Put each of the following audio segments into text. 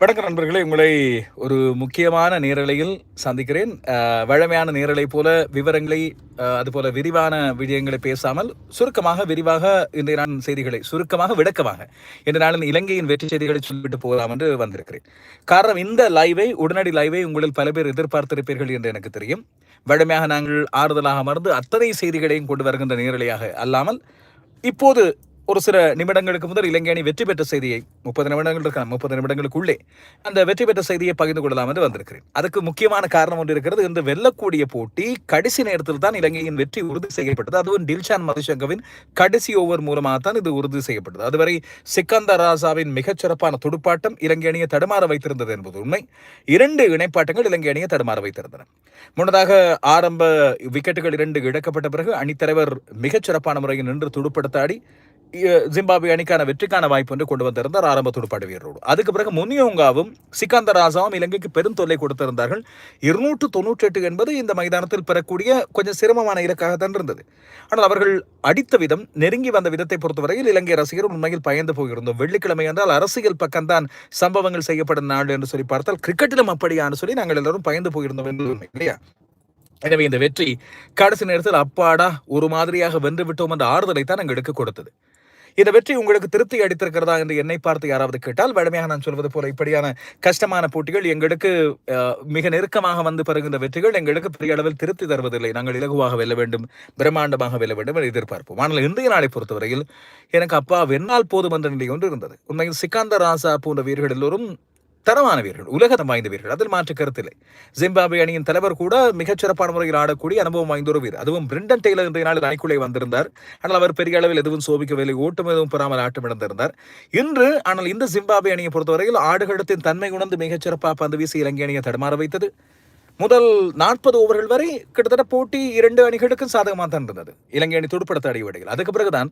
வணக்கம் நண்பர்களே உங்களை ஒரு முக்கியமான நேரலையில் சந்திக்கிறேன். வழமையான நேரலை போல விவரங்களை அதுபோல விரிவான விடயங்களை பேசாமல் சுருக்கமாக விரிவாக இன்றைய நான் செய்திகளை சுருக்கமாக விளக்கமாக இன்று நாளின் இலங்கையின் வெற்றி செய்திகளை சொல்லிவிட்டு போகலாம் என்று வந்திருக்கிறேன். காரணம் இந்த லைவை உடனடி லைவை உங்களில் பல பேர் எதிர்பார்த்திருப்பீர்கள் என்று எனக்கு தெரியும். வழமையாக நாங்கள் ஆறுதலாக மறந்து அத்தனை செய்திகளையும் கொண்டு வருகின்ற நேரலையாக அல்லாமல் இப்போது ஒரு சில நிமிடங்களுக்கு முதல் இலங்கை அணி வெற்றி பெற்ற செய்தியை முப்பது நிமிடங்கள் இருக்கலாம் முப்பது நிமிடங்களுக்குள்ளே அந்த வெற்றி பெற்ற செய்தியை பகிர்ந்து கொள்ளலாம் என்று வந்திருக்கிறேன். அதுக்கு முக்கியமான காரணம் ஒன்று இருக்கிறது இந்த வெல்லக்கூடிய போட்டி கடைசி நேரத்தில் தான் இலங்கையின் வெற்றி உறுதி செய்யப்பட்டது. அதுவும் டில்ஷான் மதுசங்கவின் கடைசி ஓவர் மூலமாக தான் இது உறுதி செய்யப்பட்டது. அதுவரை சிக்கந்தர் ராசாவின் மிகச்சிறப்பான துடுப்பாட்டம் இலங்கை அணியை தடுமாற வைத்திருந்தது என்பது உண்மை. இரண்டு இணைப்பாட்டங்கள் இலங்கை அணியை தடுமாற வைத்திருந்தன. முன்னதாக ஆரம்ப விக்கெட்டுகள் இரண்டு இழக்கப்பட்ட பிறகு அணித்தலைவர் மிகச்சிறப்பான முறையில் நின்று துடுப்படுத்தாடி ஜிம்பாபே அணிக்கான வெற்றிக்கான வாய்ப்பு என்று கொண்டு வந்திருந்தார் ஆரம்ப துடுப்பாடு வீரரோடு அதுக்கு பிறகு முனியோங்காவும் சிக்கந்தர் ராசாவும் இலங்கைக்கு பெரும் தொல்லை கொடுத்திருந்தார்கள். இருநூற்று தொன்னூற்றி எட்டு என்பது இந்த மைதானத்தில் பெறக்கூடிய கொஞ்சம் சிரமமான இலக்காகத்தான் இருந்தது. ஆனால் அவர்கள் அடித்த விதம் நெருங்கி வந்த விதத்தை பொறுத்தவரையில் இலங்கை ரசிகர் உண்மையில் பயந்து போயிருந்தோம். வெள்ளிக்கிழமை என்றால் அரசியல் பக்கம்தான் சம்பவங்கள் செய்யப்படும் நாள் என்று சொல்லி பார்த்தால் கிரிக்கெட்டிலும் அப்படியான்னு சொல்லி நாங்கள் எல்லாரும் பயந்து போயிருந்தோம் என்று இல்லையா? எனவே இந்த வெற்றி கடைசி நேரத்தில் அப்பாடா ஒரு மாதிரியாக வென்று விட்டோம் என்ற ஆறுதலை தான் எங்களுக்கு கொடுத்தது. இந்த வெற்றி உங்களுக்கு திருப்தி அடித்திருக்கிறதா என்று என்னை பார்த்து யாராவது கேட்டால் வழமையாக நான் சொல்வது போல இப்படியான கஷ்டமான போட்டிகள் எங்களுக்கு மிக நெருக்கமாக வந்து பெறுகின்ற வெற்றிகள் எங்களுக்கு பெரிய அளவில் திருப்தி தருவதில்லை. நாங்கள் இலகுவாக வெல்ல வேண்டும் பிரம்மாண்டமாக வெல்ல வேண்டும் என்று எதிர்பார்ப்போம். ஆனால் இன்றைய நாளை பொறுத்தவரையில் எனக்கு அப்பா வென்னால் போதும் என்ற நிலை ஒன்று இருந்தது. உண்மையில் சிக்காந்த ராசா போன்ற வீரர்கள் எல்லோரும் தரமான வீரர்கள் உலகம் வாய்ந்த வீரர்கள். அதில் மாற்று கருத்தில்லை. ஜிம்பாபே அணியின் தலைவர் கூட மிகச்சிறப்பான முறையில் ஆடக்கூடிய அனுபவம் வாய்ந்த ஒரு வீரர். அதுவும் பிரிண்டன் டெய்லர் இன்றைய நாளில் அணிக்குள்ளே வந்திருந்தார். ஆனால் அவர் பெரிய அளவில் எதுவும் சோபிக்கவில்லை. ஓட்டம் எதுவும் பெறாமல் ஆட்டம் இழந்திருந்தார். இன்று ஆனால் இந்த ஜிம்பாபே அணியை பொறுத்தவரையில் ஆடுகளத்தின் தன்மை உணர்ந்து மிகச்சிறப்பாக பந்து வீசி இலங்கை அணியை தடுமாற வைத்தது. முதல் நாற்பது ஓவர்கள் வரை கிட்டத்தட்ட போட்டி இரண்டு அணிகளுக்கும் சாதகமாக தான் இருந்தது. இலங்கை அணி துடுப்படுத்த அடிவடையில். அதுக்கு பிறகுதான்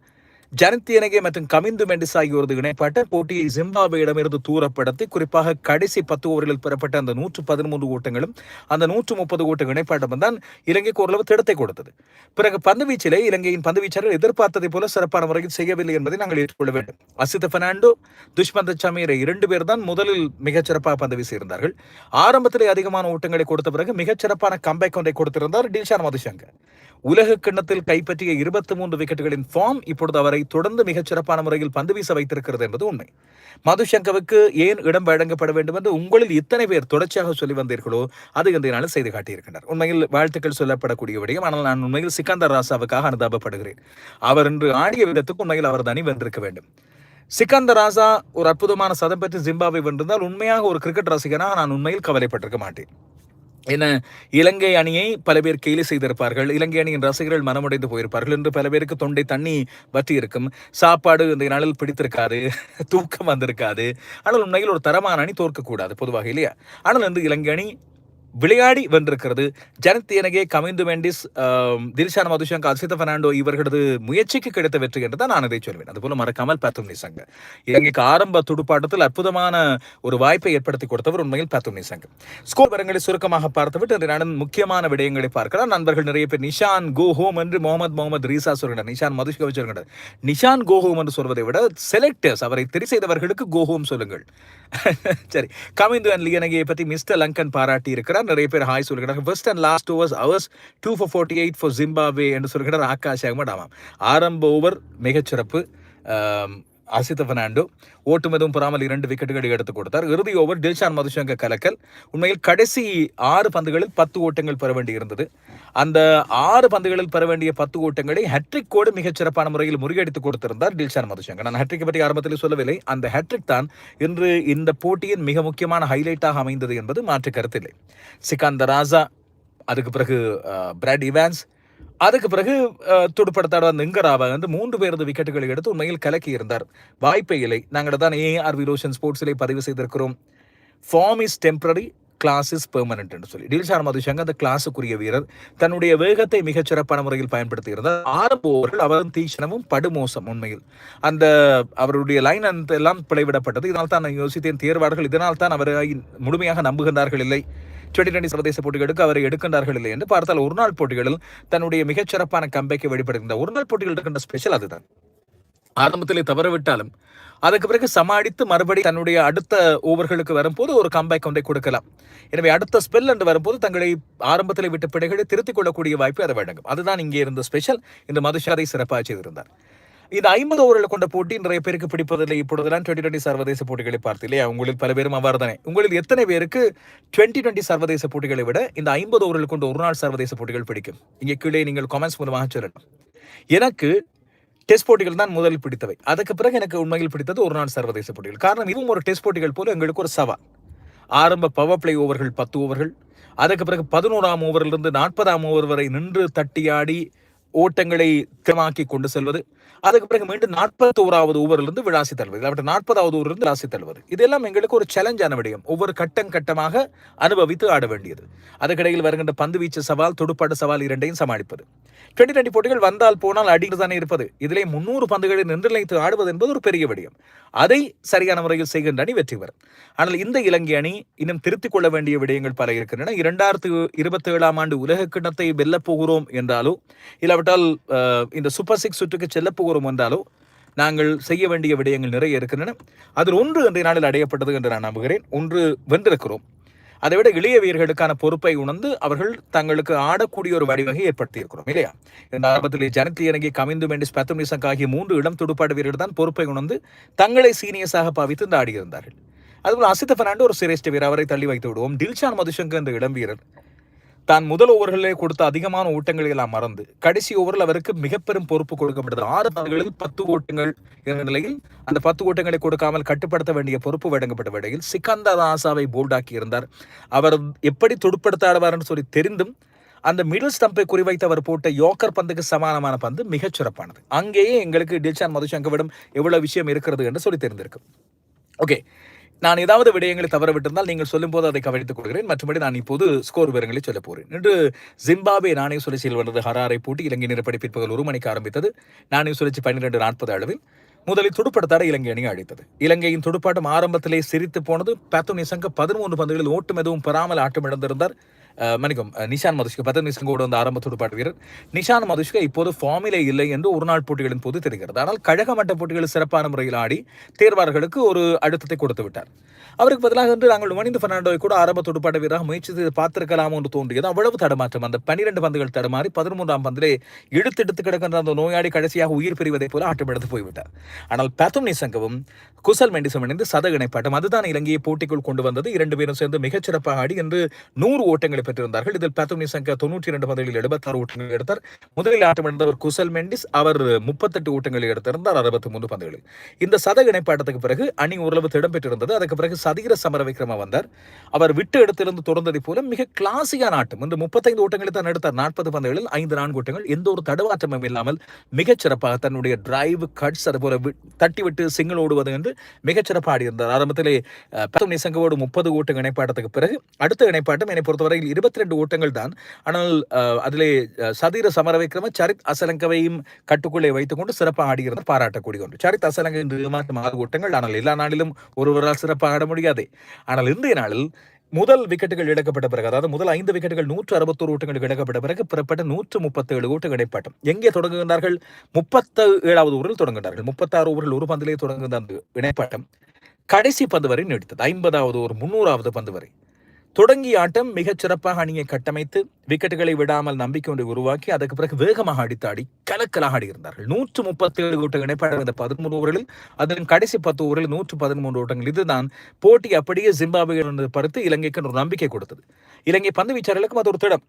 ஜனத்தியனகே மற்றும் கமிந்து மெண்டிஸ் ஆகியோரது இணைப்பட்ட போட்டியை ஜிம்பாபேயிடமிருந்து தூரப்படுத்தி குறிப்பாக கடைசி பத்து ஓவர்களில் பெறப்பட்ட அந்த நூற்று பதிமூன்று ஓட்டங்களும் அந்த நூற்று முப்பது ஓட்ட இணைப்பாட்டம் தான் இலங்கைக்கு ஓரளவு திடத்தை கொடுத்தது. பிறகு பந்துவீச்சிலே இலங்கையின் பந்துவீச்சாளர்கள் எதிர்பார்த்ததை போல சிறப்பான முறையில் செய்யவில்லை என்பதை நாங்கள் ஏற்றுக்கொள்ள வேண்டும். அசித பெர்னாண்டோ துஷ்மந்த சமீரை இரண்டு பேர் தான் முதலில் மிகச்சிறப்பாக பந்து வீசியிருந்தார்கள். ஆரம்பத்திலே அதிகமான ஓட்டங்களை கொடுத்த பிறகு மிகச்சிறப்பான கம்பேக் ஒன்றை கொடுத்திருந்தார் டில்ஷான் மதுசங்கர். உலக கிண்ணத்தில் கைப்பற்றிய இருபத்தி மூன்று விக்கெட்டுகளின் ஃபார்ம் இப்பொழுது அவரை தொடர்ந்து மிகச் சிறப்பான முறையில் பந்து வீச வைத்திருக்கிறது என்பது உண்மை. மதுசங்கவுக்கு ஏன் இடம் வழங்கப்பட வேண்டும் என்று உங்களில் இத்தனை பேர் தொடர்ச்சியாக சொல்லி வந்தீர்களோ அது இன்றைய நாளில் செய்து காட்டியிருக்கின்றனர். உண்மையில் வாழ்த்துக்கள் சொல்லப்படக்கூடிய விடயம். ஆனால் நான் உண்மையில் சிக்கந்தர் ராசாவுக்காக அனுதாபப்படுகிறேன். அவர் இன்று ஆடிய விதத்துக்கு உண்மையில் அவர் தனி வென்றிருக்க வேண்டும். சிக்கந்தர் ராசா ஒரு அற்புதமான சதம் பெற்று ஜிம்பாப்வே வென்றிருந்தால் உண்மையாக ஒரு கிரிக்கெட் ரசிகனாக நான் உண்மையில் கவலைப்பட்டிருக்க மாட்டேன். என்ன இலங்கை அணியை பல பேர் கேலி செய்திருப்பார்கள். இலங்கை அணியின் ரசிகர்கள் மனமுடைந்து போயிருப்பார்கள். என்று பல பேருக்கு தொண்டை தண்ணி வற்றி இருக்கும் சாப்பாடு இந்த நாளில் பிடித்திருக்காது. தூக்கம் வந்திருக்காது. ஆனால் உண்மையில் ஒரு தரமான அணி தோற்கக்கூடாது. பொதுவாக இல்லையா? ஆனால் இந்த இலங்கை அணி விளையாடி வென்றிருக்கிறது. ஜனத் எனகே கமிந்து மெண்டிஸ் ஆம், தில்ஷான் மதுஷங்கர் அசித பெர்னாண்டோ இவர்களது முயற்சிக்கு கிடைத்த வெற்றி என்று தான் நான் இதை சொல்வேன். அதுபோல மறக்காமல் பேத்தும் நிசங்க. இலங்கைக்கு ஆரம்ப துடுப்பாட்டத்தில் அற்புதமான ஒரு வாய்ப்பை ஏற்படுத்தி கொடுத்தவர் உண்மையில் பேத்தும் நிசங்க. ஸ்கோர் விவரங்களை சுருக்கமாக பார்த்துவிட்டு இன்று நான் முக்கியமான விடயங்களை பார்க்கலாம். நண்பர்கள் நிறைய பேர் நிஷான் கோ ஹோம் என்று முகமது முகமது ரீசா சொல்கிறார். நிஷான் மதுஷ்கவ் சொல்கிறார். நிஷான் கோ ஹோம் என்று சொல்வதை விட செலக்டர்ஸ் அவரை தெரி செய்தவர்களுக்கு கோ ஹோம் சொல்லுங்கள். சரி. கமிந்து அண்ட் லியனகையை பற்றி மிஸ்டர் லங்கன் பாராட்டி இருக்கிறார் நிறைய பேர் ஹாய் சொல்கிறார் first and last overs hours two for forty eight for Zimbabwe என்று சொல்கிறார் ஆகாஷ் அகமட் ஆமாம் ஆரம்ப ஓவர் மிகச்சிறப்பு. அசித பெர்னாண்டோ ஓட்டுமதும் எதுவும் இரண்டு விக்கெட்டுகளை எடுத்து கொடுத்தார். இறுதி ஓவர் டில்ஷான் மதுசங்கர் கலக்கல். உண்மையில் கடைசி ஆறு பந்துகளில் பத்து ஓட்டங்கள் பெற வேண்டியிருந்தது. அந்த ஆறு பந்துகளில் பெற வேண்டிய பத்து ஓட்டங்களை ஹெட்ரிக் கோடு மிகச் சிறப்பான முறையில் முறியடித்து கொடுத்திருந்தார் டில்ஷான் மதுசங்கர் நான் ஹெட்ரிக் பற்றி ஆரம்பத்தில் சொல்லவில்லை. அந்த ஹேட்ரிக் தான் இன்று இந்த போட்டியின் மிக முக்கியமான ஹைலைட்டாக அமைந்தது என்பது மாற்று கருத்தில்லை சிகாந்த ராஜா அதுக்கு பிறகு பிராட் இவான்ஸ் அதுக்கு பிறகு அஹ், துடுப்படுத்தாட வந்த வந்து மூன்று பேரது விக்கெட்டுகளை எடுத்து உண்மையில் கலக்கி இருந்தார். வாய்ப்பே இல்லை. நாங்கள் தான் ஏஆர் விலோஷன் ஸ்போர்ட்ஸிலே பதிவு செய்திருக்கிறோம். Form is temporary class is permanent என்று சொல்லி. டில்ஷான் மதுசங்க அந்த கிளாஸுக்குரிய வீரர். தன்னுடைய வேகத்தை மிகச் சிறப்பான முறையில் பயன்படுத்தி இருந்தார். ஆரம்ப ஓவரில் அவரும் தீக்ஷணமும் படுமோசம் உண்மையில். அந்த அவருடைய லைன் அந்த எல்லாம் பிழைவிடப்பட்டது இதனால் தான் நான் யோசித்தேன். தேர்வாளர்கள் இதனால் தான் அவரை முழுமையாக நம்புகின்றார்கள் இல்லை. டுவெண்டி டுவெண்டி சர்வதேச போட்டிகளுக்கு அவரை எடுக்கின்றார்கள் இல்லை என்று பார்த்தால் ஒரு நாள் போட்டிகளில் தன்னுடைய மிகச்சிறப்பான கம்பைக்கு வெளிப்படுகின்ற ஒரு நாள் போட்டிகள் இருக்கின்ற ஸ்பெஷல் அதுதான். ஆரம்பத்திலே தவறவிட்டாலும் அதுக்கு பிறகு சமாளித்து மறுபடி தன்னுடைய அடுத்த ஓவர்களுக்கு வரும்போது ஒரு கம்பேக் ஒன்றை கொடுக்கலாம். எனவே அடுத்த ஸ்பெல் என்று வரும்போது தங்களை ஆரம்பத்தில் விட்ட பிழைகளை திருத்திக் கொள்ளக்கூடிய வாய்ப்பு அதை வழங்கும். அதுதான் இங்கே இருந்த ஸ்பெஷல் இந்த மதுஷாரை சிறப்பாக செய்திருந்தார். இந்த ஐம்பது ஓவர்கள் கொண்ட போட்டி நிறைய பேருக்கு பிடிப்பதில்லை. இப்பொழுதுலாம் டுவெண்ட்டி டுவெண்ட்டி சர்வதேச போட்டிகளை பார்த்து இல்லையா உங்களில் பல பேரும் அவ்வாறு தானே. உங்களில் எத்தனை பேருக்கு டுவெண்ட்டி டுவெண்ட்டி சர்வதேச போட்டிகளை விட இந்த ஐம்பது ஓவர்கள் கொண்ட ஒரு நாள் சர்வதேச போட்டிகள் பிடிக்கும்? இங்கே கீழே நீங்கள் கமெண்ட்ஸ் மூலமாக சொல்லணும் எனக்கு டெஸ்ட் போட்டிகள் தான் முதலில் பிடித்தவை. அதுக்கு பிறகு எனக்கு உண்மையில் பிடித்தது ஒரு நாள் சர்வதேச போட்டிகள். காரணம் இதுவும் ஒரு டெஸ்ட் போட்டிகள் போல எங்களுக்கு ஒரு சவால். ஆரம்ப பவர் பிளே ஓவர்கள் பத்து ஓவர்கள். அதுக்கு பிறகு பதினோராம் ஓவரிலிருந்து நாற்பதாம் ஓவர் வரை நின்று தட்டியாடி ஓட்டங்களை திறமாக்கி கொண்டு செல்வது. அதுக்கு பிறகு மீண்டும் நாற்பத்தி ஓராவது ஓவரிலிருந்து விளாசி தள்ளுவது அவற்றை நாற்பதாவது ஓவரிலிருந்து விளாசி தள்ளுவது இதெல்லாம் எங்களுக்கு ஒரு சேலஞ்சான விடயம். ஒவ்வொரு கட்டம் கட்டமாக அனுபவித்து ஆட வேண்டியது. அதுக்கிடையில் வருகின்ற பந்து வீச்சு சவால் துடுப்பாட்ட சவால் இரண்டையும் சமாளிப்பது. டுவெண்ட்டி டுவெண்ட்டி போட்டிகள் வந்தால் போனால் அடிக்கிறது தானே இருப்பது. இதிலே முன்னூறு பந்துகளை நிர்ணயித்து ஆடுவது என்பது ஒரு பெரிய விடயம். அதை சரியான முறையில் செய்கின்ற அணி வெற்றி பெறும். ஆனால் இந்த இலங்கை அணி இன்னும் திருத்திக் கொள்ள வேண்டிய விடயங்கள் பல இருக்கின்றன. இரண்டாயிரத்து இருபத்தி ஏழாம் ஆண்டு உலக கிண்ணத்தை வெல்லப் போகிறோம் என்றாலோ இல்லாவிட்டால் இந்த சூப்பர் சிக்ஸ் சுற்றுக்கு செல்லப் போகிறோம் என்றாலோ நாங்கள் செய்ய வேண்டிய விடயங்கள் நிறைய இருக்கின்றன. அதில் ஒன்று இன்றைய நாளில் அடையப்பட்டது என்று நான் நம்புகிறேன். ஒன்று வென்றிருக்கிறோம். அதைவிட இளைய வீரர்களுக்கான பொறுப்பை உணர்ந்து அவர்கள் தங்களுக்கு ஆடக்கூடிய ஒரு வடிவகை ஏற்படுத்தி இருக்கிறோம் இல்லையா? இந்த ஆரம்பத்திலே ஜனத்தி இறங்கி கமிந்து மெண்டிஸ் பத்துமிசங் ஆகிய மூன்று இளம் துடுப்பாடு வீரர்கள் தான் பொறுப்பை உணர்ந்து தங்களை சீனியர்ஸாக பாவித்து இந்த ஆடியிருந்தார்கள். அதுபோல் அசித்த பெர்னாண்டோ ஒரு சிரேஷ்ட வீரர் அவரை தள்ளி வைத்து விடுவோம். டில்ஷான் மதுசங்கர் என்ற இளம் வீரர் தான் முதல் ஓவர்களே கொடுத்த அதிகமான ஓட்டங்களை எல்லாம் மறந்து கடைசி ஓவரில் அவருக்கு மிக பெரும் பொறுப்பு கொடுக்கப்பட்டது. ஆறு பந்துகளில் பத்து ஓட்டங்கள் என்ற நிலையில் அந்த பத்து ஓட்டங்களை கொடுக்காமல் கட்டுப்படுத்த வேண்டிய பொறுப்பு வழங்கப்பட்ட வேளையில் சிக்கந்தா தாசாவை போல்டாக்கி இருந்தார். அவர் எப்படி துடுப்படுத்த என்று சொல்லி தெரிந்தும் அந்த மிடில் ஸ்டம்பை குறிவைத்து அவர் போட்ட யோக்கர் பந்துக்கு சமானமான பந்து மிகச் சிறப்பானது. அங்கேயே எங்களுக்கு டில்ஷான் மதுசங்கவிடம் எவ்வளவு விஷயம் இருக்கிறது என்று சொல்லி தெரிந்திருக்கு ஓகே. நான் ஏதாவது விடயங்களை தவற விட்டிருந்தால் நீங்கள் சொல்லும்போது அதை கவனித்துக் கொள்கிறேன். மற்றபடி நான் இப்போது ஸ்கோர் விவரங்களை சொல்ல போகிறேன் இன்று ஜிம்பாபே நாணய சுழற்சியில் வந்தது ஹராரை போட்டி இலங்கை நிறப்படி பிற்பகல் ஒரு மணிக்கு ஆரம்பித்தது. நாணய சுழற்சி பன்னிரெண்டு நாற்பது அளவில் முதலில் துடுப்படுத்தாட இலங்கை அணி அழைத்தது. இலங்கையின் துடுப்பாட்டம் ஆரம்பத்திலே சிரித்து போனது. பேத்து நிசங்க பதிமூன்று பந்துகளில் ஓட்டம் எதுவும் பெறாமல் ஆட்டமிழந்திருந்தார். மன்னிக்கும் நிஷான் மதுஷ்க பத்து கூட வந்த ஆரம்ப துடுப்பாட்ட வீரர் நிஷான் மதுஷ்க இப்போது ஃபார்மிலே இல்லை என்று ஒரு நாள் போட்டிகளின் போது தெரிகிறது. ஆனால் கழக மட்ட போட்டிகளில் சிறப்பான முறையில் ஆடி தேர்வாளர்களுக்கு ஒரு அழுத்தத்தை கொடுத்து விட்டார். அவருக்கு பதிலாக இன்று நாங்கள் மணிந்து பெர்னாண்டோவை கூட ஆரம்ப துடுப்பாட்ட வீரராக முயற்சி செய்து பார்த்திருக்கலாம் என்று தோன்றியது. அவ்வளவு தடமாற்றம். அந்த பனிரெண்டு பந்துகள் தடுமாறி பதிமூன்றாம் பந்திலே இழுத்தெடுத்து கிடக்கின்ற அந்த நோயாளி கடைசியாக உயிர் பிரிவதைப் போல ஆட்டம் எடுத்து போய்விட்டார். ஆனால் பேத்தும் நிசங்கவும் குசல் மெண்டிசும் இணைந்து சத இணைப்பாட்டம் அதுதான் இலங்கையை போட்டிக்குள் கொண்டு வந்தது. இரண்டு பேரும் சேர்ந்து மிகச்சிறப்பாக ஆடி என்று நூறு ஓட்டங்களை பெற்றிருந்தார்கள். இதில் பேத்தும் நிசங்க தொண்ணூற்றி இரண்டு பந்துகளில் எழுபத்தாறு ஓட்டங்கள் எடுத்தார். முதலில் ஆட்டம் இழந்தவர் குசல் மெண்டிஸ் அவர் முப்பத்தெட்டு ஓட்டங்களில் எடுத்திருந்தார் அறுபத்தி மூன்று பந்துகளில். இந்த சத இணைப்பாட்டத்துக்கு பிறகு அணி ஓரளவு திடம் பெற்றிருந்தது அதுக்கு பிறகு சதீர சமர விக்ரம வந்தார். அவர் விட்டு இடத்திலிருந்து தொடர்ந்ததை போல மிக கிளாசியான ஆட்டம். இந்த முப்பத்தைந்து ஓட்டங்களை தான் எடுத்தார். நாற்பது பந்துகளில் ஐந்து நான்கு ஓட்டங்கள். எந்த ஒரு தடுவாற்றமும் இல்லாமல் மிகச்சிறப்பாக தன்னுடைய டிரைவ் கட்ஸ் அதுபோல தட்டிவிட்டு விட்டு சிங்கிள் ஓடுவது என்று மிகச்சிறப்பாக ஆடியிருந்தார். ஆரம்பத்திலே அஹ், சங்கவோடு முப்பது ஓட்டம் இணைப்பாட்டத்துக்கு பிறகு அடுத்த இணைப்பாட்டம் என்னை பொறுத்தவரையில் இருபத்தி ரெண்டு ஓட்டங்கள் தான். ஆனால் அதிலே சதீர சமர விக்ரம சரித் அசலங்கவையும் கட்டுக்குள்ளே வைத்துக்கொண்டு சிறப்பாக ஆடியிருந்தார். பாராட்டக்கூடிய ஒன்று. சரித் அசலங்க இன்று மாற்றம் ஆறு ஓட்டங்கள். ஆனால் எல்லா நாளிலும் ஒருவரால் சிறப்பாக ஆட முடியாது. ஆனால் இன்றைய நாளில் முதல் விக்கெட்டுகள் இழக்கப்பட்ட பிறகு அதாவது முதல் ஐந்து விக்கெட்டுகள் நூற்று அறுபத்தோரு ஓட்டங்கள் இழக்கப்பட்ட பிறகு பிறப்பட்ட நூற்று முப்பத்தேழு ஓட்டங்கள் இடைப்பாட்டம் எங்கே தொடங்குகின்றார்கள்? முப்பத்த ஏழாவது ஓவரில் தொடங்குகிறார்கள் முப்பத்தாறு ஓவரில் ஒரு பந்திலே தொடங்குகின்ற இணைப்பாட்டம். கடைசி பந்து வரை நீடித்தது. ஐம்பதாவது ஒரு முன்னூறாவது பந்து வரை. தொடங்கிய ஆட்டம் மிகச் சிறப்பாக அணியை கட்டமைத்து விக்கெட்டுகளை விடாமல் நம்பிக்கை ஒன்றை உருவாக்கி அதுக்கு பிறகு வேகமாக அடித்தாடி கலக்கலாக ஆடியிருந்தார்கள். நூற்று முப்பத்தி ஏழு ஓட்டங்கள் இணைப்பாடு இந்த பதிமூணு ஓவர்களில். அதன் கடைசி பத்து ஓவரில் நூற்று பதிமூன்று ஓட்டங்கள். இதுதான் போட்டி அப்படியே ஜிம்பாபே படுத்து இலங்கைக்கு ஒரு நம்பிக்கை கொடுத்தது. இலங்கை பந்து வீச்சாளர்களுக்கும் அது ஒரு திடம்.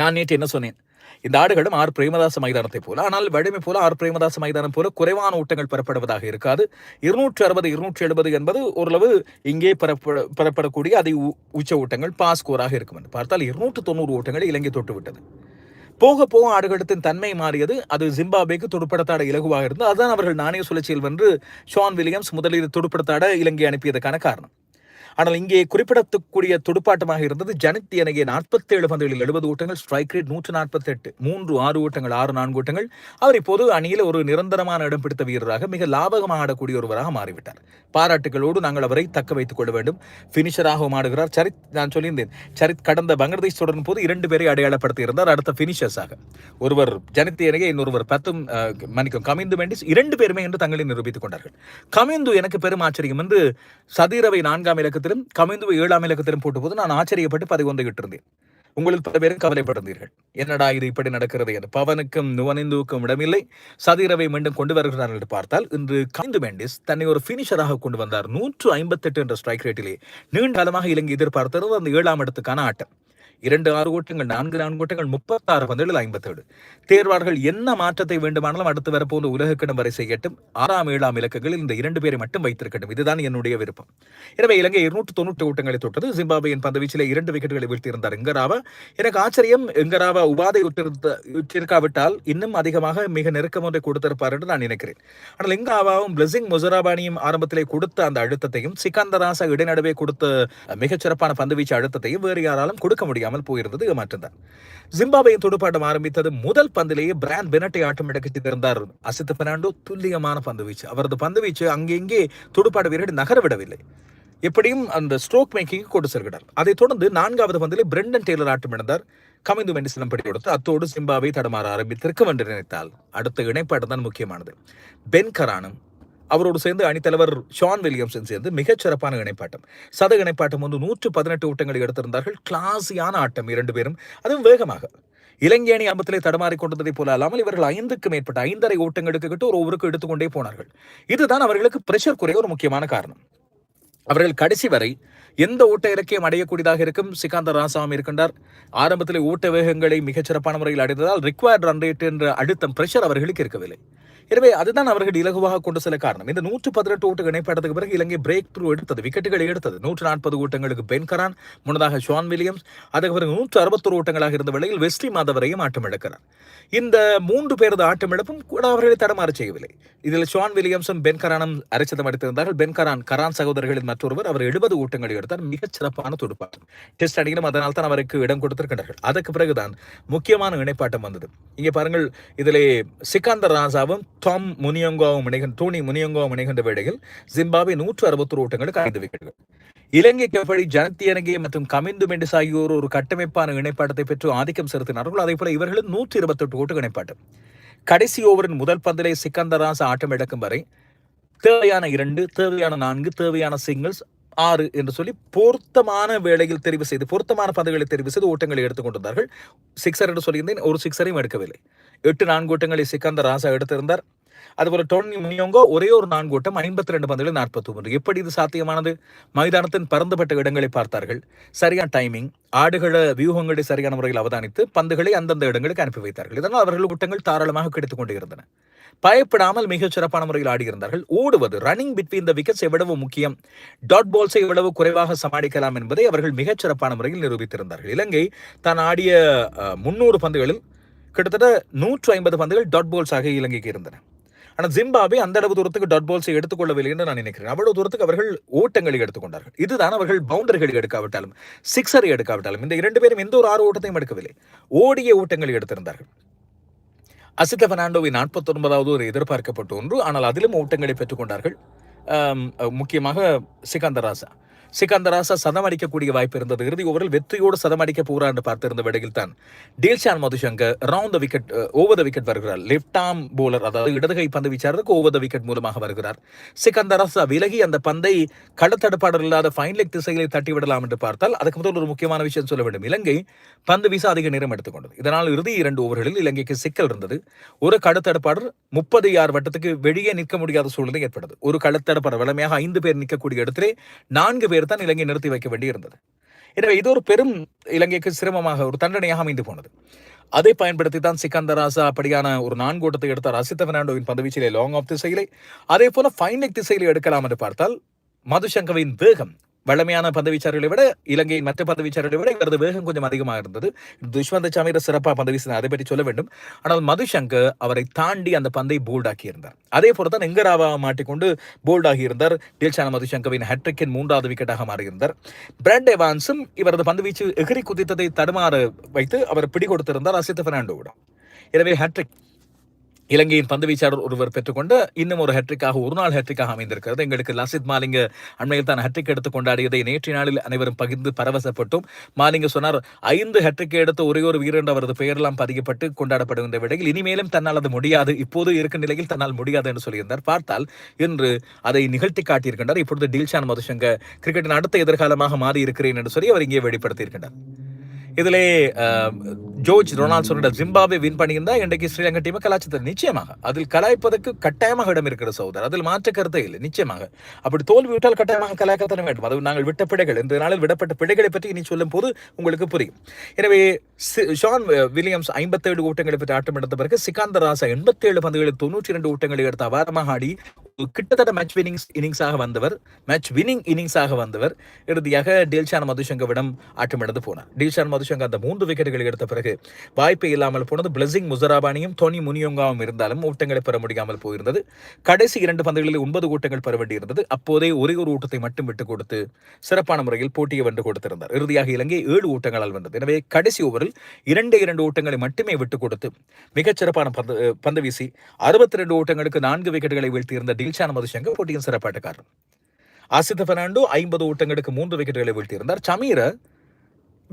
நான் நேற்று என்ன சொன்னேன்? இந்த ஆடுகளும் ஆர் பிரேமதாச மைதானத்தை போல. ஆனால் வலிமை போல ஆர் பிரேமதாச மைதானம் போல குறைவான ஓட்டங்கள் பெறப்படுவதாக இருக்காது. இருநூற்று அறுபது இருநூற்றி எழுபது என்பது ஓரளவு இங்கே பெறப்பட பெறப்படக்கூடிய அதை உ- உச்ச ஓட்டங்கள் பாஸ் ஸ்கோராக இருக்கும் என்று பார்த்தால் இருநூற்று தொண்ணூறு ஓட்டங்களை இலங்கை தொட்டுவிட்டது. போக போக ஆடுகளத்தின் தன்மை மாறியது. அது ஜிம்பாபேக்கு துடுப்படுத்தாட இலகுவாக இருந்தது. அதுதான் அவர்கள் நாணய சுழற்சியில் வென்று ஷான் வில்லியம்ஸ் முதலில் துடுப்படுத்தாட இலங்கை அனுப்பியதற்கான காரணம். ஆனால் இங்கே குறிப்பிடக்கூடிய துடுப்பாட்டமாக இருந்தது ஜனித் எனகே நாற்பத்தி ஏழு பந்துகளில் எழுபது ஓட்டங்கள் ஸ்ட்ரைக் ரேட் நூற்று நாற்பத்தி எட்டு மூன்று ஆறு ஓட்டங்கள் ஆறு நான்கு ஓட்டங்கள். அவர் இப்போது அணியில் ஒரு நிரந்தரமான இடம் பிடித்த வீரராக மிக லாபகமாக ஆடக்கூடிய ஒருவராக மாறிவிட்டார். பாராட்டுகளோடு நாங்கள் அவரை தக்க வைத்துக் கொள்ள வேண்டும். பினிஷராகவும் ஆடுகிறார். சரித் நான் சொல்லியிருந்தேன். சரித் கடந்த பங்களாதேஷ் தொடரும் போது இரண்டு பேரை அடையாளப்படுத்தி இருந்தார். அடுத்த பினிஷர்ஸாக ஒருவர் ஜனித் எனகே இன்னொருவர் பத்தும் மன்னிக்கும் கமிந்து மெண்டிஸ். இரண்டு பேருமே என்று தங்களை நிரூபித்துக் கொண்டார்கள். கமிந்து எனக்கு பெரும் ஆச்சரியம். என்று சதீரவை நான்காம் இலக்கத்திலும் கமிந்துவை ஏழாம் இலக்கத்திலும் போட்டபோது நான் ஆச்சரியப்பட்டு பதிவு இருந்தேன் உங்களில் பல பேரும் கவலைப்பட்டிருந்தீர்கள் என்னடா இது இப்படி நடக்கிறது என்று. பவனுக்கும் நுவனிந்துவுக்கும் இடமில்லை. சதீரவை மீண்டும் கொண்டு வருகிறார்கள் என்று பார்த்தால் இன்று கமிந்து மெண்டிஸ் தன்னை ஒரு பினிஷராக கொண்டு வந்தார். நூற்று ஐம்பத்தெட்டு என்ற ஸ்ட்ரைக் ரேட்டிலே நீண்ட காலமாக இலங்கை எதிர்பார்த்தது. அந்த ஏழாம் இடத்துக்கான ஆட்டம். இரண்டு ஆறு ஓட்டங்கள் நான்கு நான்கு ஓட்டங்கள் முப்பத்தாறு பந்துகளில் ஐம்பத்தேழு. தேர்வாளர்கள் என்ன மாற்றத்தை வேண்டுமானாலும் அடுத்து வரப்போன்ற உலகக்கிடம் வரை செய்யட்டும் ஆறாம் ஏழாம் இலக்கங்களில் இந்த இரண்டு பேரை மட்டும் வைத்திருக்கட்டும். இதுதான் என்னுடைய விருப்பம். எனவே இலங்கை இருநூற்று தொண்ணூற்றி ஓட்டங்களை தொட்டது ஜிம்பாபேயின் பந்துவீச்சில் இரண்டு விக்கெட்டுகளை வீழ்த்தியிருந்தார் எங்கராவா. எனக்கு ஆச்சரியம் எங்கராவா உபாதை உற்றிருந்த உற்றிருக்காவிட்டால் இன்னும் அதிகமாக மிக நெருக்கம் ஒன்றை கொடுத்திருப்பார் என்று நான் நினைக்கிறேன். ஆனால் இங்காவாவும் பிளஸிங் முசராபானியும் ஆரம்பத்திலே கொடுத்த அந்த அழுத்தத்தையும் சிக்கந்தராசா இடைநடுவே கொடுத்த மிகச்சிறப்பான பந்துவீச்சு அழுத்தத்தையும் வேறு யாராலும் கொடுக்க முடியாமல் போயிருந்தது ஏமாற்றம்தான் ஜிம்பாபேயின் துடுப்பாட்டம் ஆரம்பித்தது முதல் பந்திலேயே பிராண்ட் பெனட்டை ஆட்டம் இழக்க செய்திருந்தார் அசித் பெர்னாண்டோ. துல்லியமான பந்துவீச்சு அவரது பந்துவீச்சு அங்கெங்கே துடுப்பாட்ட வீரர்கள் நகரவிடவில்லை. எப்படியும் அந்த ஸ்ட்ரோக் மேக்கிங் கொண்டு செல்கிறார். அதைத் தொடர்ந்து நான்காவது பந்திலே பிரெண்டன் டெய்லர் ஆட்டம் இழந்தார் கமிந்து மெண்டிசனம் படி கொடுத்து அத்தோடு சிம்பாவை தடமாற ஆரம்பித்திருக்கும் என்று நினைத்தால் அடுத்த இணைப்பாட்டம் தான் முக்கியமானது. பென் கரானும் அவரோடு சேர்ந்து அணித்தலைவர் ஷான் வில்லியம்ஸும் சேர்ந்து மிகச்சிறப்பான இணைப்பாட்டம். சத இணைப்பாட்டம் வந்து நூற்று பதினெட்டு ஓட்டங்களை எடுத்திருந்தார்கள். கிளாஸியான ஆட்டம் இரண்டு பேரும். அதுவும் வேகமாக. இலங்கை அணி ஆரம்பத்திலே தடமாறிக் கொண்டதை போல அல்லாமல் இவர்கள் ஐந்துக்கு மேற்பட்ட ஐந்தரை ஓட்டங்களுக்கு கிட்ட ஒரு ஓவருக்கு எடுத்துக்கொண்டே போனார்கள். இதுதான் அவர்களுக்கு பிரஷர் குறைய ஒரு முக்கியமான காரணம். அவர்கள் கடைசி வரை எந்த ஓட்ட இலக்கியம் அடையக்கூடியதாக இருக்கும்? சிகாந்த ராசாமி இருக்கின்றார். ஆரம்பத்தில் ஓட்ட வேகங்களை மிகச்சிறப்பான முறையில் அடைந்ததால் ரிக்வயர்ட் ரன் ரேட் என்ற அழுத்தம் பிரஷர் அவர்களுக்கு இருக்கவில்லை. எனவே அதுதான் அவர்கள் இலகுவாக கொண்டு செல்ல காரணம். இந்த நூற்று பதினெட்டு ஓட்டு இணைப்படத்துக்கு பிறகு இலங்கை பிரேக் த்ரூ எடுத்தது விக்கெட்டுகளை எடுத்தது. நூற்று நாற்பது ஓட்டங்களுக்கு பென் கரான் முன்னதாக ஷான் வில்லியம்ஸ் அதுக்கு பிறகு நூற்று அறுபத்தொரு ஓட்டங்களாக இருந்த வேளையில் வெஸ்லி மாதவரையும் ஆட்டம் இழக்கிறார் இந்த மூன்று பேரது ஆட்டம் இழப்பும் கூட அவர்களை தடமாற செய்யவில்லை. இதில் ஷான் வில்லியம்ஸும் பென் கரானும் அரைச்சதம் அடித்திருந்தார்கள். பென் கரான் கரான் சகோதரர்களின் மற்றொருவர் அவர் எழுபது ஓட்டங்களை எடுத்தார். மிகச் சிறப்பான துடுப்பாட்டம். டெஸ்ட் அணியிலும் அதனால் தான் அவருக்கு இடம் கொடுத்திருக்கிறார்கள் அதற்கு பிறகுதான் முக்கியமான இணைப்பாட்டம் வந்தது. இங்கே பாருங்கள் இதிலே சிக்காந்தர் ராசாவும் டாம் முனியங்கோவும் இணைகின்ற டோனி முனியங்கோவும் இணைகின்ற வேளையில் ஜிம்பாபே நூற்று அறுபத்தொரு ஓட்டங்களுக்கு ஐந்து விக்கெட்டுகள் இலங்கை கபடி ஜனத்தியனகே மற்றும் கமிந்து மெண்டிஸ் ஆகியோர் ஒரு கட்டமைப்பான இணைப்பாட்டத்தை பெற்று ஆதிக்கம் செலுத்தினார்கள். அதே போல இவர்களும் நூற்றி இருபத்தெட்டு ஓட்டு இணைப்பாட்டு. கடைசி ஓவரின் முதல் பந்திலே சிக்கந்தராஸ் ஆட்டம் எடுக்கும் வரை தேவையான இரண்டு தேவையான நான்கு தேவையான சிங்கிள்ஸ் ஆறு என்று சொல்லி பொருத்தமான வேளையில் தெரிவு செய்து பொருத்தமான பந்துகளை தெரிவு செய்து ஓட்டங்களை எடுத்துக்கொண்டிருந்தார்கள் சிக்ஸர் என்று சொல்லியிருந்தேன். ஒரு சிக்ஸரையும் எடுக்கவில்லை. எட்டு நான்கு ஓட்டங்களை சிக்கந்தர் ராசா எடுத்திருந்தார். அதுபோல டோனி முனியோங்கோ ஒரே ஒரு நான்கு ஓட்டம் ஐம்பத்தி ரெண்டு பந்துகளில் நாற்பத்தி ஒன்று எப்படி இது சாத்தியமானது? மைதானத்தின் பரந்துபட்ட இடங்களை பார்த்தார்கள். சரியான டைமிங் ஆடுகள வியூகங்களை சரியான முறையில் அவதானித்து பந்துகளை அந்தந்த இடங்களுக்கு அனுப்பி வைத்தார்கள். இதனால் அவர்கள் ஓட்டங்கள் தாராளமாக கிடைத்துக் கொண்டிருந்தன. பயப்படாமல் மிகச் சிறப்பான முறையில் ஆடியிருந்தார்கள். ஓடுவது ரன்னிங் பிட்வீன் த விக்கெட்ஸ் எவ்வளவு முக்கியம்? டாட் பால்ஸை எவ்வளவு குறைவாக சமாளிக்கலாம் என்பதை அவர்கள் மிகச் சிறப்பான முறையில் நிரூபித்திருந்தார்கள். இலங்கை தான் ஆடிய முன்னூறு பந்துகளில் கிட்டத்தட்ட நூற்று ஐம்பது பந்துகள் டாட் பால்ஸாக இலங்கைக்கு இருந்தன. ஆனால் ஜிம்பாபே அந்த அளவு தூரத்துக்கு டாட் பால்ஸை எடுத்துக்கொள்ளவில்லை என்று நான் நினைக்கிறேன். அவ்வளவு தூரத்துக்கு அவர்கள் ஓட்டங்களை எடுத்துக்கொண்டார்கள். இதுதான் அவர்கள் பவுண்டரிகளை எடுக்காவிட்டாலும் சிக்ஸரை எடுக்காவிட்டாலும் இந்த இரண்டு பேரும் எந்த ஒரு ஆறு ஓட்டத்தையும் எடுக்கவில்லை. ஓடிய ஓட்டங்களை எடுத்திருந்தார்கள். அசித்த பெர்னாண்டோவின் நாற்பத்தொன்பதாவது ஒரு எதிர்பார்க்கப்பட்ட ஒன்று ஆனால் அதிலும் ஓட்டங்களை பெற்றுக்கொண்டார்கள். ஆம், ராசா சிக்கந்தராசா சதம் அடிக்கக்கூடிய வாய்ப்பு இருந்தது. இறுதி ஓவரில் வெற்றியோடு சதம் அடிக்க போகிறார் என்று பார்த்திருந்த வேளையில் தான் Dilshan Madushanka round the wicket over the wicket வருகிறார். லெஃப்ட் ஆம் போலர் அதாவது இடதுகை பந்து வீச்சாளருக்கு ஓவர் த விக்கெட் மூலமாக வருகிறார். சிகந்தராசா விலகி அந்த பந்தை கடத்தடுப்பாடல் இல்லாத ஃபைன் லெக் திசைகளை தட்டி விடலாம் என்று பார்த்தால் அதுக்கு முதல் ஒரு முக்கியமான விஷயம் சொல்ல வேண்டும். இலங்கை பந்து வீச அதிக நேரம் எடுத்துக்கொண்டது இதனால் இறுதி இரண்டு ஓவர்களில் இலங்கைக்கு சிக்கல் இருந்தது. ஒரு கடத்தடுப்பாடர் முப்பது ஆறு வட்டத்துக்கு வெளியே நிற்க முடியாத சூழ்நிலை ஏற்பட்டது. ஒரு கடத்தடுப்பாடர் வளமையாக ஐந்து பேர் நிற்கக்கூடிய இடத்திலே நான்கு பேர் தான் இலங்கை நிறுத்தி வைக்க வேண்டியிருந்தது. எனவே இது ஒரு பெரும் இலங்கைக்கு சிரமமாக ஒரு தண்டனையாக அமைந்து போனது. அதை பயன்படுத்தி தான் சிக்கந்தராசா அப்படியான ஒரு நான்கு ஓட்டத்தை எடுத்தார். அசித்த பெர்னாண்டோவின் பந்துவீச்சிலே லாங் ஆஃப் திசையிலே. அதே போல ஃபைன் லெக் திசையிலே எடுக்கலாம் என்று பார்த்தால் மதுசங்கவின் வேகம் வழமையான பந்தவீச்சாளர்களை விட இலங்கையின் மற்ற பந்தவீச்சாளர்களை விட இவரது வேகம் கொஞ்சம் அதிகமாக இருந்தது. துஷ்வந்த சாமியர் சிறப்பாக பதவி செய்தார் அதை பற்றி சொல்ல வேண்டும். ஆனால் மதுசங்கர் அவரை தாண்டி அந்த பந்தை போல்டாக்கி இருந்தார் அதே போல தான் எங்கராவா மாட்டிக்கொண்டு போல்டாகி இருந்தார் டீல்சான மதுசங்கவின் ஹட்ரிக்கின் மூன்றாவது விக்கெட்டாக மாறியிருந்தார். பிராண்ட் எவான்ஸும் இவரது பந்து வீச்சு எகிரி குதித்ததை தடுமாற வைத்து அவர் பிடி கொடுத்திருந்தார் அசித் பெர்னாண்டோவிடம் எனவே ஹேட்ரிக் இலங்கையின் பந்து வீச்சாளர் ஒருவர் பெற்றுக்கொண்டு இன்னும் ஒரு ஹெட்ரிக்காக ஒரு நாள் ஹெட்ரிக்காக அமைந்திருக்கிறது. எங்களுக்கு லசித் மாலிங்க அண்மையில் தான் ஹெட்ரிக் எடுத்து கொண்டாடியதை நேற்றைய நாளில் அனைவரும் பகிர்ந்து பரவசப்பட்டும். மாலிங்க சொன்னார் ஐந்து ஹெட்ரிக் எடுத்த ஒரே ஒரு வீரன் அவரது பெயரெல்லாம் பதிக்கப்பட்டு கொண்டாடப்படுகின்ற விடையில் இனிமேலும் தன்னால் அது முடியாது. இப்போது இருக்கும் நிலையில் தன்னால் முடியாது என்று சொல்லியிருந்தார். பார்த்தால் இன்று அதை நிகழ்த்தி காட்டியிருக்கின்றார். இப்பொழுது டில்ஷான் மதுசங்க கிரிக்கெட்டின் அடுத்த எதிர்காலமாக மாறி இருக்கிறேன் என்று சொல்லி அவர் இங்கே வெளிப்படுத்தியிருக்கின்றார். இதிலே ஜோர்ஜ் ரொனால்ட்ஸோட ஜிம்பாபே வின் பண்ணியிருந்தா இன்றைக்கு ஸ்ரீலங்கா டீமை கலாச்சது நிச்சயமாக அதில் கலாய்ப்பதற்கு கட்டாயமாக இடம் இருக்கிற சகோதரர். அதில் மாற்ற கருத்தே இல்லை நிச்சயமாக. அப்படி தோல்வி விட்டால் கட்டாயமாக கலாய்க்கத்தானே வேண்டும். அது நாங்கள் விட்ட பிழைகள். இந்த நாளில் விடப்பட்ட பிழைகளை பற்றி இனி சொல்லும் போது உங்களுக்கு புரியும். எனவே ஷான் வில்லியம்ஸ் ஐம்பத்தேழு ஓட்டங்களை பற்றி ஆட்டம் எடுத்த பிறகு சிகாந்தர் ராசா எண்பத்தேழு பந்துகளில் தொண்ணூற்றி இரண்டு ஓட்டங்களை எடுத்த அபாரமாக ஆடி கிட்டத்தட்ட மேட்ச் வினிங்ஸ் இன்னிங்ஸாக வந்தவர். மேட்ச் வினிங் இன்னிங்ஸாக வந்தவர். இறுதியாக டீல்ஷான் மதுசங்கவிடம் ஆட்டமிழந்து போனார். டீல்ஷான் மதுசங்க அந்த மூன்று விக்கெட்டுகளை எடுத்த பிறகு வாய்ப்பே இல்லாமல் போனது பிளஸிங் முசராபானியும் டோனி முனியோங்காவும் இருந்தாலும் ஊட்டங்களை பெற முடியாமல் போயிருந்தது. கடைசி இரண்டு பந்துகளில் ஒன்பது ஊட்டங்கள் பெற வேண்டியிருந்தது. அப்போதே ஒரே ஒரு ஊட்டத்தை மட்டும் விட்டுக் கொடுத்து சிறப்பான முறையில் போட்டியை வென்று கொடுத்திருந்தார். இறுதியாக இலங்கை ஏழு ஊட்டங்களால் வந்தது. எனவே கடைசி ஓவரில் இரண்டு இரண்டு ஊட்டங்களை மட்டுமே விட்டுக் கொடுத்து மிகச்சிறப்பான பந்து பந்து வீசி அறுபத்தி ரெண்டு ஓட்டங்களுக்கு நான்கு விக்கெட்டுகளை வீழ்த்தியிருந்த டில்ஷான் மதுசங்க போட்டியின் சிறப்பாட்டக்காரர். ஆசித்த பெர்னாண்டோ ஐம்பது ஓட்டங்களுக்கு மூன்று விக்கெட்டுகளை வீழ்த்தியிருந்தார். சமீர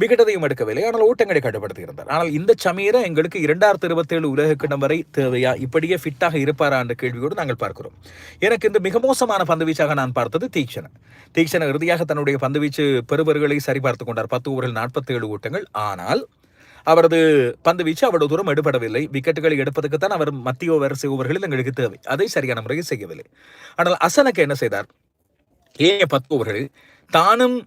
விக்கெட்டதையும் எடுக்கவில்லை. ஆனால் ஓட்டங்களை கட்டுப்படுத்தியிருந்தார். ஆனால் இந்த சமீர எங்களுக்கு இரண்டாயிரத்தி இருபத்தேழு உலக கிடம் வரை தேவையா? இப்படியே ஃபிட்டாக இருப்பாரா என்ற கேள்வியோடு நாங்கள் பார்க்கிறோம். எனக்கு இந்த மிக மோசமான பந்து வீச்சாக நான் பார்த்தது தீக்ஷண தீக்ஷண இறுதியாக தன்னுடைய பந்துவீச்சு பெறுவர்களை சரிபார்த்துக் சரிபார்த்து கொண்டார். பத்து ஓவரில் நாற்பத்தி ஏழு ஓட்டங்கள் ஆனால் அவரது பந்து வீச்சு அவ்வளவு தூரம் எடுபடவில்லை. விக்கெட்டுகளை எடுப்பதற்கு தான் அவர் மத்திய வரிசை ஓவர்களில் எங்களுக்கு தேவை. அதை சரியான முறையில் செய்யவில்லை. ஆனால் அசனுக்கு என்ன செய்தார்? ஏன் பத்து ஓவர்களில் தானும்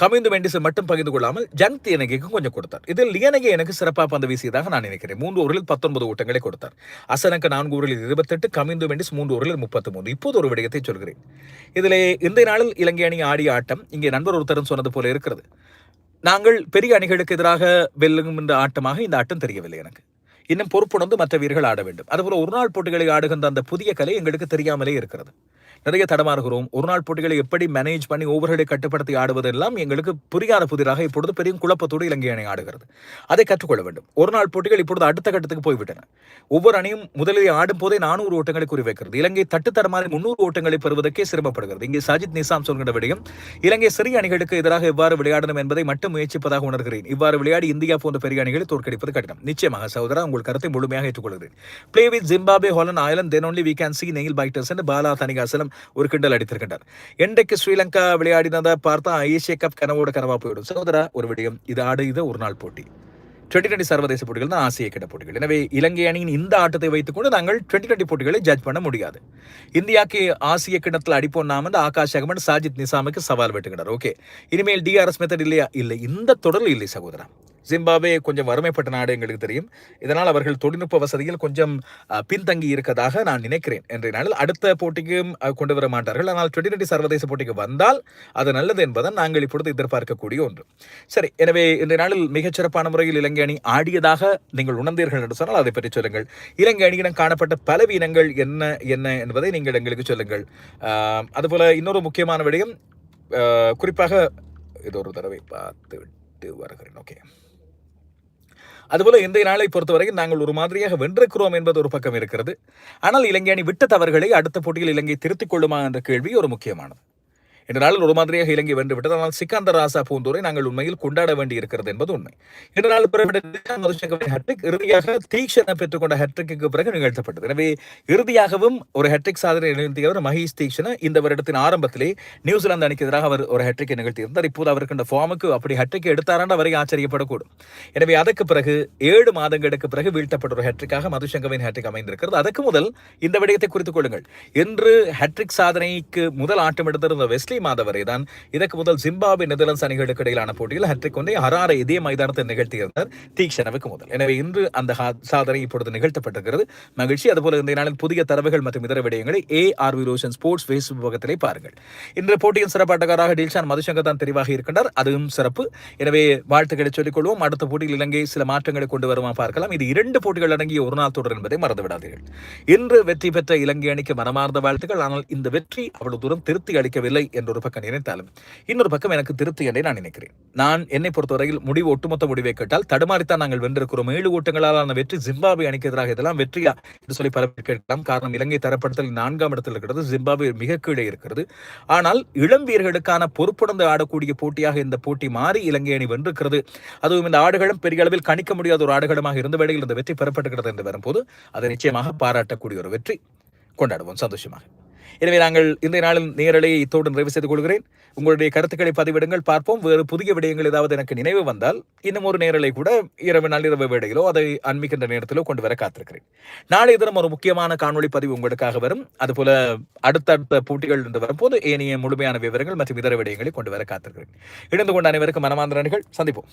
கமிந்து வேண்டிசு மட்டும் பகிர்ந்து கொள்ளாமல் ஜங் தியனகைக்கும் கொஞ்சம் கொடுத்தார். இதில் லியனகை எனக்கு சிறப்பாக பந்து வீசியதாக நான் நினைக்கிறேன். மூன்று ஓவரில் பத்தொன்பது ஓட்டங்களை கொடுத்தார். அசனுக்கு நான்கு ஓவரில் இருபத்தெட்டு கமிந்து வேண்டிஸ் மூன்று ஓவரில் முப்பத்தி மூன்று இப்போது ஒரு விடயத்தை சொல்கிறேன். இதிலே இந்த நாளில் இலங்கை அணி ஆடிய ஆட்டம் இங்கே நண்பர் ஒருத்தரும் சொன்னது போல இருக்கிறது. நாங்கள் பெரிய அணிகளுக்கு எதிராக வெல்லும் என்ற ஆட்டமாக இந்த ஆட்டம் தெரியவில்லை எனக்கு. இன்னும் பொறுப்புணர்ந்து மற்ற வீரர்கள் ஆட வேண்டும். அதுபோல ஒரு நாள் போட்டிகளை ஆடுகின்ற அந்த புதிய கலை எங்களுக்கு தெரியாமலே இருக்கிறது. நிறைய தடமாறுகிறோம். ஒரு நாள் போட்டிகளை எப்படி மேனேஜ் பண்ணி ஓவர்களை கட்டுப்படுத்தி ஆடுவதெல்லாம் எங்களுக்கு புரியாத புதிராக இப்பொழுது பெரிய குழப்பத்தோடு இலங்கை அணி ஆடுகிறது. அதை கற்றுக்கொள்ள வேண்டும். ஒரு நாள் போட்டிகள் இப்பொழுது அடுத்த கட்டத்துக்கு போய்விட்டன. ஒவ்வொரு அணியும் முதலில் ஆடும் போதே நானூறு ஓட்டங்களை குறிவைக்கிறது. இலங்கை தட்டு தடமாறி முன்னூறு ஓட்டங்களை பெறுவதற்கே சிரமப்படுகிறது. இங்கே சஜித் நிசாம் சொல்கிற விடயம் இலங்கை சிறிய அணிகளுக்கு எதிராக எவ்வாறு விளையாடணும் என்பதை மட்டும் முயற்சிப்பதாக உணர்கிறேன். இவ்வாறு விளையாடி இந்தியா போன்ற பெரிய அணிகளை தோற்கடிப்பது கடினம். நிச்சயமாக சகோதரா உங்கள் கருத்தை முழுமையாக ஏற்றுக்கொள்கிறேன். Play with Zimbabwe Holland Ireland then only we can see nail biters Bala Thanikachalam ஒரு கிண்டல் அடித்திருக்கின்றார். என்றைக்கு ஸ்ரீலங்கா விளையாடினதை பார்த்தா ஏசிய கப் கனவோட கனவா போயிடும். சகோதரா ஒரு விடயம். இது ஆடு இது ஒரு நாள் போட்டி. டுவெண்ட்டி டுவெண்ட்டி சர்வதேச போட்டிகள் தான் ஆசிய கிட போட்டிகள். எனவே இலங்கை அணியின் இந்த ஆட்டத்தை வைத்துக்கொண்டு நாங்கள் டுவெண்ட்டி டுவெண்ட்டி போட்டிகளை ஜட்ஜ் பண்ண முடியாது. இந்தியாக்கு ஆசிய கிணத்தில் அடிப்போம் நாம வந்து ஆகாஷ் அகமன் சாஜித் நிசாமுக்கு சவால் வெட்டுகிறார் ஓகே. இனிமேல் டிஆர்எஸ் மெத்தட் இல்லையா? இல்லை. இந்த தொடரில் இல்லை சகோதரா. ஜிம்பாவே கொஞ்சம் வறுமைப்பட்ட நாடு எங்களுக்கு தெரியும். இதனால் அவர்கள் தொழில்நுட்ப வசதியில் கொஞ்சம் பின்தங்கி இருக்கதாக நான் நினைக்கிறேன். என்ற நாளில் அடுத்த போட்டிக்கும் கொண்டு வர மாட்டார்கள். ஆனால் டுவெண்ட்டி டுவெண்ட்டி சர்வதேச போட்டிக்கு வந்தால் அது நல்லது என்பதை நாங்கள் இப்பொழுது எதிர்பார்க்கக்கூடிய ஒன்று. சரி எனவே இந்த நாளில் மிகச்சிறப்பான முறையில் இலங்கை அணி ஆடியதாக நீங்கள் உணர்ந்தீர்கள் என்று சொன்னால் அதை பற்றி சொல்லுங்கள். இலங்கை அணியிடம் காணப்பட்ட பலவீனங்கள் என்ன என்ன என்பதை நீங்கள் எங்களுக்கு சொல்லுங்கள். அதுபோல் அதுபோல இன்னொரு முக்கியமான விடயம் குறிப்பாக இது ஒரு தடவை பார்த்து விட்டு வருகிறேன். ஓகே. அதுபோல இன்றைய நாளை பொறுத்தவரைக்கும் நாங்கள் ஒரு மாதிரியாக வென்றிருக்கிறோம் என்பது ஒரு பக்கம் இருக்கிறது. ஆனால் இலங்கை அணி விட்ட தவறுகளை அடுத்த போட்டியில் இலங்கை திருத்திக் கொள்ளுமா என்ற கேள்வி ஒரு முக்கியமானது. இந்த நாளில் ஒரு மாதிரியாக இலங்கை வென்றுவிட்டது ஆனால் சிக்காந்த ராசா பூந்தூரை நாங்கள் உண்மையில் கொண்டாட வேண்டி இருக்கிறது என்பது உண்மை. இந்த நாள் பிறகு ஹட்ரிக் இறுதியாக தீக்ஷனை பெற்றுக்கொண்ட ஹெட்ரிக்கு பிறகு நிகழ்த்தப்பட்டது. எனவே இறுதியாகவும் ஒரு ஹெட்ரிக் சாதனை நிகழ்த்தியவர் மஹீஷ் தீக்ஷன இந்த வருடத்தின் ஆரம்பத்திலே நியூசிலாந்து அணிக்கு எதிராக அவர் ஒரு ஹெட்ரிக்கை நிகழ்த்தியிருந்தார். இப்போது அவருக்கு இந்த ஃபார்முக்கு அப்படி ஹெட்ரிக் எடுத்தாராண்டு அவரை ஆச்சரியப்படக்கூடும். எனவே அதற்கு பிறகு ஏழு மாதங்களுக்கு பிறகு வீழ்த்தப்பட்ட ஒரு ஹேட்ரிக்காக மதுசங்கவின் ஹெட்ரிக் அமைந்திருக்கிறது. அதற்கு முதல் இந்த விடயத்தை குறித்துக் கொள்ளுங்கள். இன்று ஹெட்ரிக் சாதனைக்கு முதல் ஆட்டம் எடுத்திருந்த வெஸ்லி மாதம் வரை தான் இதற்கு முதல் ஜிம்பாபே நெதர்லாந்து அணிகளுக்கு இடையிலான போட்டியில் ஹட்ரிக் ஒன்றை ஹராரை இதே மைதானத்தில் நிகழ்த்தியிருந்தார் தீக்ஷணவுக்கு முதல். எனவே இன்று அந்த சாதனை இப்பொழுது நிகழ்த்தப்பட்டிருக்கிறது. மகிழ்ச்சி. அதுபோல இந்த நாளில் புதிய தரவுகள் மற்றும் இதர விடயங்களை A R V Roshan sports Facebook பக்கத்திலே பாருங்கள். இன்று போட்டியின் சிறப்பாட்டக்காராக டில்ஷான் மதுசங்கர் தான் தெரிவாக இருக்கின்றார். அதுவும் சிறப்பு. எனவே வாழ்த்துக்களை சொல்லிக்கொள்வோம். அடுத்த போட்டியில் இலங்கை சில மாற்றங்களை கொண்டு வருமா பார்க்கலாம். இது இரண்டு போட்டிகள் அடங்கிய ஒரு நாள் தொடர் என்பதை மறந்துவிடாதீர்கள். இன்று வெற்றி பெற்ற இலங்கை அணிக்கு மனமார்ந்த வாழ்த்துக்கள். ஆனால் இந்த வெற்றி அவ்வளவு தூரம் திருப்தி அளிக்கவில்லை என்று ஒரு பக்கம் நினைத்தாலும் இன்னொரு பக்கம் எனக்கு திருப்தி என்றே நான் நினைக்கிறேன். நான் என்னை பொறுத்தவரையில் முடிவு ஒட்டுமொத்த முடிவை கேட்டால் தடுமாறித்தான் நாங்கள் வென்றிருக்கிறோம். ஏழு ஓட்டங்களாலான வெற்றி ஜிம்பாபே அணிக்கு எதிராக இதெல்லாம் வெற்றியா என்று சொல்லி பல பேர் கேட்கலாம். காரணம் இலங்கை தரப்படுத்தல் நான்காம் இடத்தில் இருக்கிறது ஜிம்பாபே மிக கீழே இருக்கிறது. ஆனால் இளம் வீரர்களுக்கான பொறுப்புணர்ந்து ஆடக்கூடிய போட்டியாக இந்த போட்டி மாறி இலங்கை அணி வென்றிருக்கிறது. அதுவும் இந்த ஆடுகளும் பெரிய அளவில் கணிக்க முடியாத ஒரு ஆடுகளமாக இருந்த வேளையில் இந்த வெற்றி பெறப்பட்டுகிறது என்று வரும்போது அதை நிச்சயமாக பாராட்டக்கூடிய ஒரு வெற்றி கொண்டாடுவோம். சந்தோஷமாக. எனவே நாங்கள் இந்த நாளில் நேரலையை இத்தோடு நிறைவு செய்து கொள்கிறேன். உங்களுடைய கருத்துக்களை பதிவிடுங்கள் பார்ப்போம். வேறு புதிய விடயங்கள் ஏதாவது எனக்கு நினைவு வந்தால் இன்னும் ஒரு நேரலை கூட இரவு நள்ளிரவு வேடையிலோ அதை அண்மிக்கின்ற நேரத்திலோ கொண்டு வர காத்திருக்கிறேன். நாளைய தினம் ஒரு முக்கியமான காணொலி பதிவு உங்களுக்காக வரும். அதுபோல அடுத்தடுத்த போட்டிகள் என்று வரும்போது ஏனைய முழுமையான விவரங்கள் மற்றும் இதர விடயங்களை கொண்டு வர காத்திருக்கிறேன். இணைந்து கொண்ட அனைவருக்கும் மனமாந்திரன்கள் சந்திப்போம்.